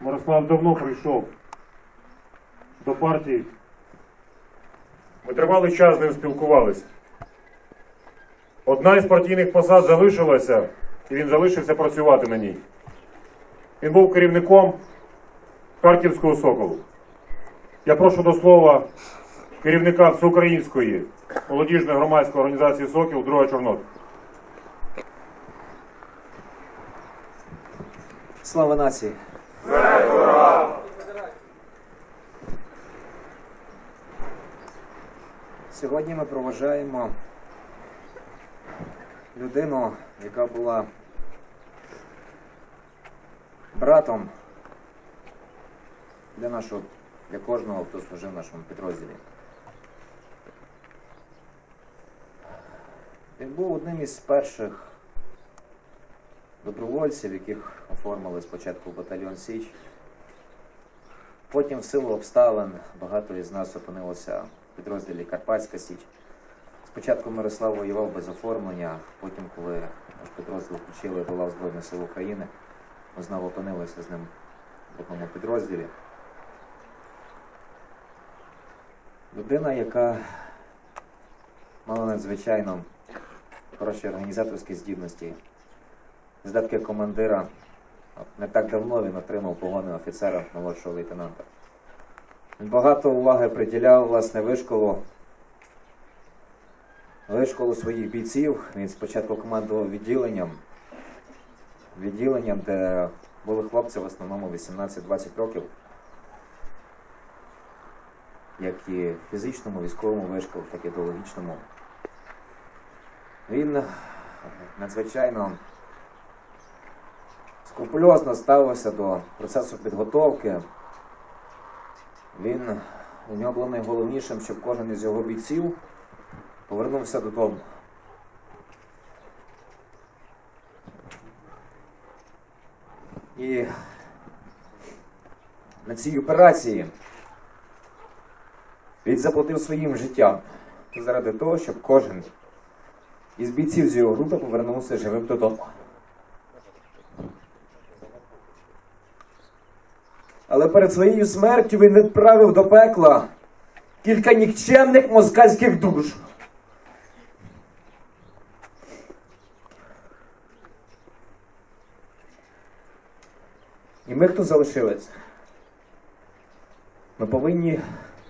Мирослав давно прийшов до партії. Ми тривалий час з ним спілкувалися. Одна із партійних посад залишилася, і він залишився працювати на ній. Він був керівником Харківського Соколу. Я прошу до слова керівника всеукраїнської молодіжної громадської організації Сокіл Друга Чорнота. Слава нації! Сьогодні ми проважаємо людину, яка була братом для нашого, для кожного, хто служив в нашому підрозділі. Він був одним із перших добровольців, яких оформили спочатку батальйон Січ. Потім в силу обставин багато із нас опинилося в підрозділі Карпатська Січ. Спочатку Мирослав воював без оформлення, потім, коли наш підрозділ включили лав Збройних сил України, ми знову опинилися з ним в одному підрозділі. Людина, яка мала надзвичайно хороші організаторські здібності, здатки командира. Не так давно він отримав погони офіцера молодшого лейтенанта. Він багато уваги приділяв власне вишколу. Вишколу своїх бійців. Він спочатку командував відділенням. Відділенням, де були хлопці в основному 18-20 років. Як і фізичному, військовому вишколу, так і ідеологічному. Він надзвичайно скрупульозно ставився до процесу підготовки. Він у нього було найголовнішим, щоб кожен із його бійців повернувся додому. І на цій операції він заплатив своїм життям заради того, щоб кожен із бійців з його групи повернувся живим додому. Але перед своєю смертю він відправив до пекла кілька нікчемних москальських душ. І ми, хто залишились, ми повинні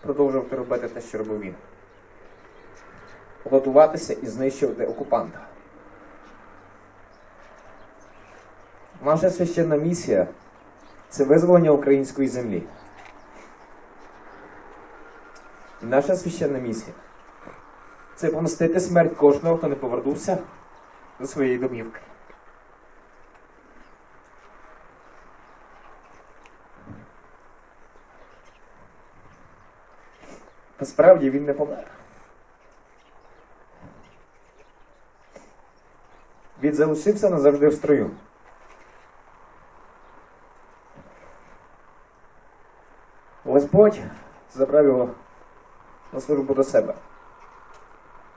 продовжувати робити те, що робив він. Готуватися і знищувати окупанта. Наша священна місія це визволення української землі. Наша священна місія це помстити смерть кожного, хто не повернувся до своєї домівки. Насправді він не помер. Він залишився назавжди в строю. Господь забрав його на службу до себе,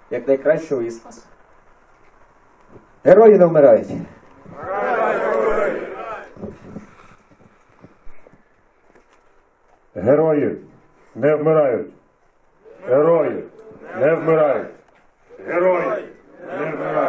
як найкращого із нас. Герої не вмирають. Герої не вмирають. Герої не вмирають. Герої не вмирають.